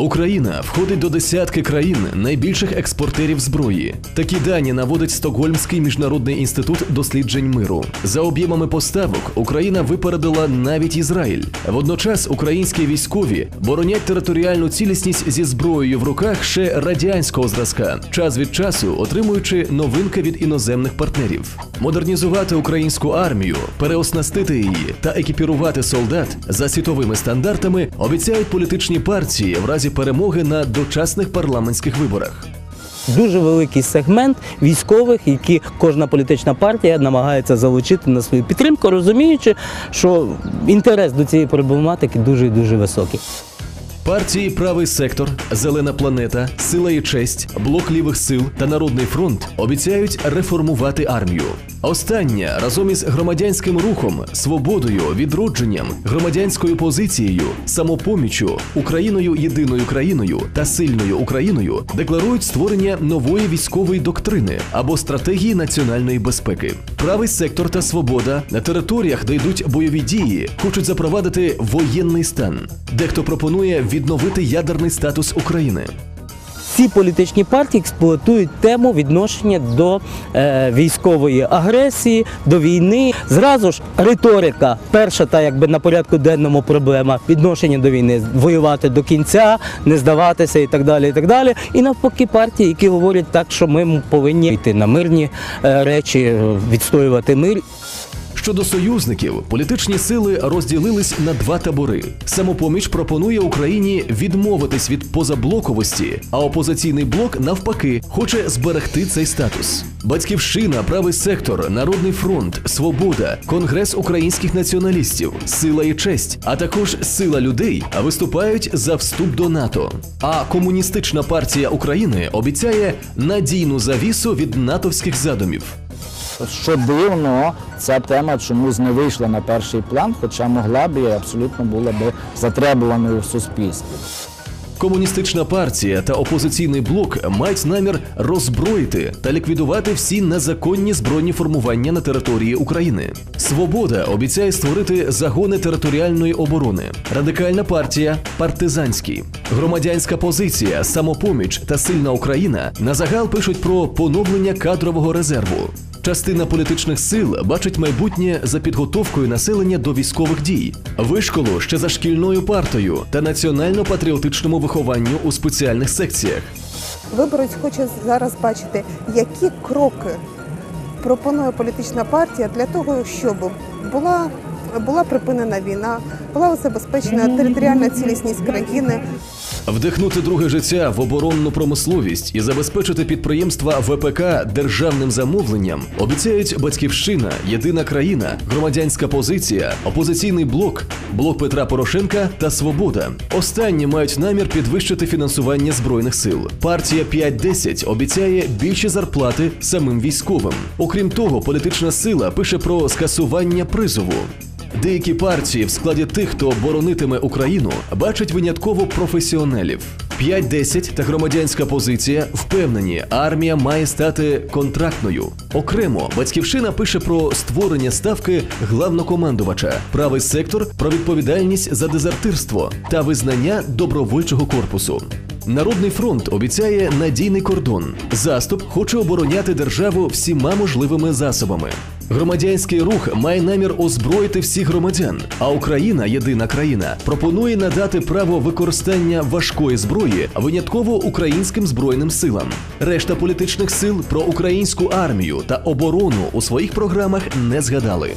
Україна входить до десятки країн найбільших експортерів зброї. Такі дані наводить Стокгольмський міжнародний інститут досліджень миру. За об'ємами поставок Україна випередила навіть Ізраїль. Водночас українські військові боронять територіальну цілісність зі зброєю в руках ще радянського зразка, час від часу отримуючи новинки від іноземних партнерів. Модернізувати українську армію, переоснастити її та екіпірувати солдат за світовими стандартами обіцяють політичні партії в разі перемоги на дочасних парламентських виборах. Дуже великий сегмент військових, які кожна політична партія намагається залучити на свою підтримку, розуміючи, що інтерес до цієї проблематики дуже і дуже високий. Партії Правий сектор, Зелена планета, Сила і честь, Блок лівих сил та Народний фронт обіцяють реформувати армію. Остання разом із громадянським рухом, свободою, відродженням, громадянською позицією, самопоміччю, Україною єдиною країною та сильною Україною декларують створення нової військової доктрини або стратегії національної безпеки. Правий сектор та свобода на територіях, де йдуть бойові дії, хочуть запровадити воєнний стан. Дехто пропонує відновити ядерний статус України. Ці політичні партії експлуатують тему відношення до е, військової агресії, до війни. Зразу ж риторика, перша та якби на порядку денному проблема відношення до війни, воювати до кінця, не здаватися і так далі. І так далі. І навпаки, партії, які говорять так, що ми повинні йти на мирні е, речі, е, відстоювати мир. Щодо союзників, політичні сили розділились на два табори. Самопоміч пропонує Україні відмовитись від позаблоковості, а опозиційний блок навпаки хоче зберегти цей статус. Батьківщина, правий сектор, Народний фронт, Свобода, Конгрес українських націоналістів, Сила і честь, а також сила людей виступають за вступ до НАТО. А комуністична партія України обіцяє надійну завісу від натовських задумів. Що дивно, ця тема чомусь не вийшла на перший план, хоча могла б і абсолютно була б затребуваною в суспільстві. Комуністична партія та опозиційний блок мають намір роззброїти та ліквідувати всі незаконні збройні формування на території України. Свобода обіцяє створити загони територіальної оборони. Радикальна партія партизанський. Громадянська позиція, самопоміч та сильна Україна на загал пишуть про поновлення кадрового резерву. Частина політичних сил бачить майбутнє за підготовкою населення до військових дій, вишколу ще за шкільною партою та національно-патріотичному вихованню у спеціальних секціях. Виборець хоче зараз бачити, які кроки пропонує політична партія для того, щоб була, була припинена війна, була забезпечена територіальна цілісність країни. Вдихнути друге життя в оборонну промисловість і забезпечити підприємства ВПК державним замовленням обіцяють батьківщина, єдина країна, громадянська позиція, опозиційний блок, блок Петра Порошенка та Свобода. Останні мають намір підвищити фінансування збройних сил. Партія 5-10 обіцяє більші зарплати самим військовим. Окрім того, політична сила пише про скасування призову. Деякі партії в складі тих, хто боронитиме Україну, бачать винятково професіоналів. 5-10 та громадянська позиція впевнені, армія має стати контрактною. Окремо, батьківщина пише про створення ставки главнокомандувача, правий сектор про відповідальність за дезертирство та визнання добровольчого корпусу. Народний фронт обіцяє надійний кордон. Заступ хоче обороняти державу всіма можливими засобами. Громадянський рух має намір озброїти всіх громадян. А Україна, єдина країна, пропонує надати право використання важкої зброї винятково українським збройним силам. Решта політичних сил про українську армію та оборону у своїх програмах не згадали.